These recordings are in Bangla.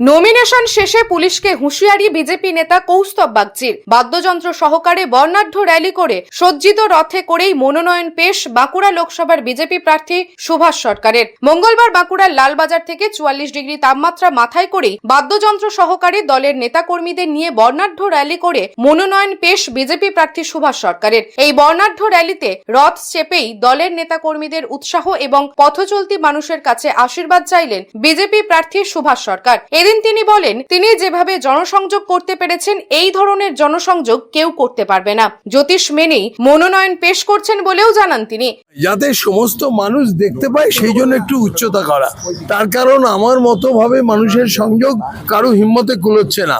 নমিনেশন শেষে পুলিশকে হুঁশিয়ারি বিজেপি নেতা কৌস্তব বাগচির। বাদ্যযন্ত্র সহকারে বর্ণাঢ্য র্যালি করে সজ্জিত রথে করেই মনোনয়ন পেশ বাঁকুড়া লোকসভার বিজেপি প্রার্থী সুভাষ সরকারের। মঙ্গলবার বাঁকুড়ার লালবাজার থেকে চুয়াল্লিশ ডিগ্রি তাপমাত্রা মাথায় করেই বাদ্যযন্ত্র সহকারে দলের নেতাকর্মীদের নিয়ে বর্ণাঢ্য র্যালি করে মনোনয়ন পেশ বিজেপি প্রার্থী সুভাষ সরকারের। এই বর্ণাঢ্য র্যালিতে রথ চেপেই দলের নেতাকর্মীদের উৎসাহ এবং পথচলতি মানুষের কাছে আশীর্বাদ চাইলেন বিজেপি প্রার্থী সুভাষ সরকার। এদিন তিনি বলেন তিনি যেভাবে জনসংযোগ করতে পেরেছেন এই ধরনের জনসংযোগ কেউ করতে পারবে না। জ্যোতিষ মেনেই মনোনয়ন পেশ করছেন বলেও জানান তিনি। যাতে সমস্ত মানুষ দেখতে পায় সেই জন্য একটু উচ্চতা করা। তার কারণ আমার মতো ভাবে মানুষের সংযোগ কারও হিম্মতে কুলোচ্ছে না।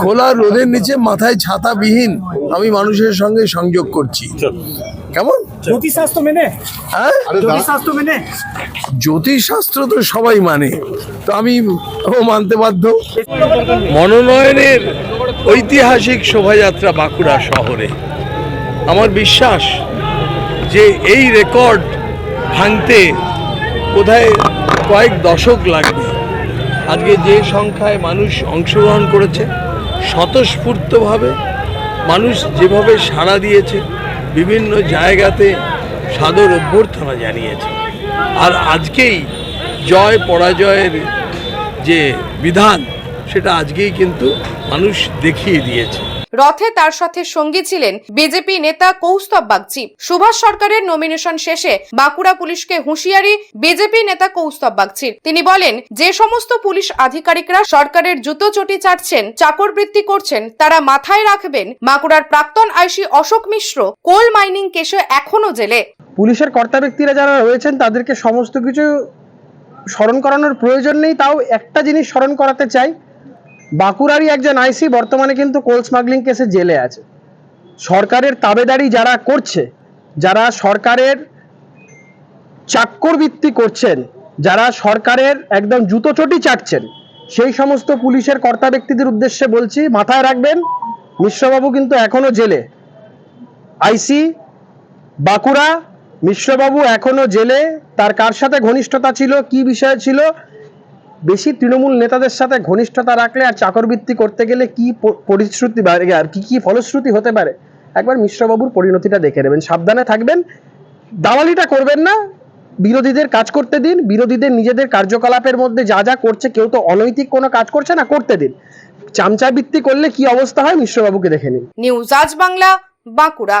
খোলা রোদের নিচে মাথায় ছাতাবিহীন আমি মানুষের সঙ্গে সংযোগ করছি। কেমন? জ্যোতিষশাস্ত্র মেনে? হ্যাঁ? জ্যোতিষশাস্ত্র মেনে? জ্যোতিষশাস্ত্র তো সবাই মানে। তো আমি ও মানতে বাধ্য। মনোনয়নের ঐতিহাসিক শোভাযাত্রা বাঁকুড়া শহরে। আমার বিশ্বাস যে এই রেকর্ড ভাঙতে কোথায় কয়েক দশক লাগবে। আজকে যে সংখ্যায় মানুষ অংশগ্রহণ করেছে স্বতঃস্ফূর্তভাবে মানুষ যেভাবে সাড়া দিয়েছে বিভিন্ন জায়গাতে সাদর অভ্যর্থনা জানিয়েছে। আর আজকেই জয় পরাজয়ের যে বিধান, সেটা আজকেই কিন্তু মানুষ দেখিয়ে দিয়েছে। রথে তার সাথে সঙ্গী ছিলেন বিজেপি নেতা কৌস্তব বাগচি। সুভাষ সরকারের নমিনেশন শেষে বাঁকুড়া পুলিশকে হুঁশিয়ারি বিজেপি নেতা কৌস্তব বাগচির। তিনি বলেন, যে সমস্ত পুলিশ আধিকারিকরা সরকারের জুতো চটি চাটছেন চাকরবৃত্তি করছেন, তারা মাথায় রাখবেন, বাঁকুড়ার প্রাক্তন আইসি অশোক মিশ্র কোল মাইনিং কেসে এখনও জেলে। পুলিশের কর্তা ব্যক্তিরা যারা রয়েছেন, তাদেরকে সমস্ত কিছু স্মরণ করানোর প্রয়োজন নেই, তাও একটা জিনিস স্মরণ করাতে চাই বাঁকুড়ারই একজন আইসি বর্তমানে কিন্তু কোল স্মাগলিং কেসে জেলে আছে। সরকারের তাবেদারি যারা করছে, যারা সরকারের চাক্করবৃত্তি করছেন, যারা সরকারের একদম জুতো চটি চাটছেন, সেই সমস্ত পুলিশের কর্তা ব্যক্তিদের উদ্দেশ্যে বলছি, মাথায় রাখবেন, মিশ্রবাবু কিন্তু এখনও জেলে। আইসি, বাঁকুড়া, মিশ্রবাবু এখনও জেলে, তার কার সাথে ঘনিষ্ঠতা ছিল, কি বিষয় ছিল বেশি তৃণমূল নেতাদের সাথে ঘনিষ্ঠতা রাখলে আর চাকরবৃত্তি করতে গেলে কি পরিশ্রুতি আর কি কি ফলশ্রুতি হতে পারে? একবার মিশ্রবাবুর পরিণতিটা দেখে নেবেন। সাবধানে থাকবেন। দাওয়ালিটা করবেন না। বিরোধীদের কাজ করতে দিন। বিরোধীদের নিজেদের কার্যকলাপের মধ্যে যা যা করছে, কেউ তো অনৈতিক কোনো কাজ করছে না, করতে দিন। চামচাবৃত্তি করলে কি অবস্থা হয়? মিশ্রবাবুকে দেখে নিন। নিউজ আজ বাংলা, বাঁকুড়া।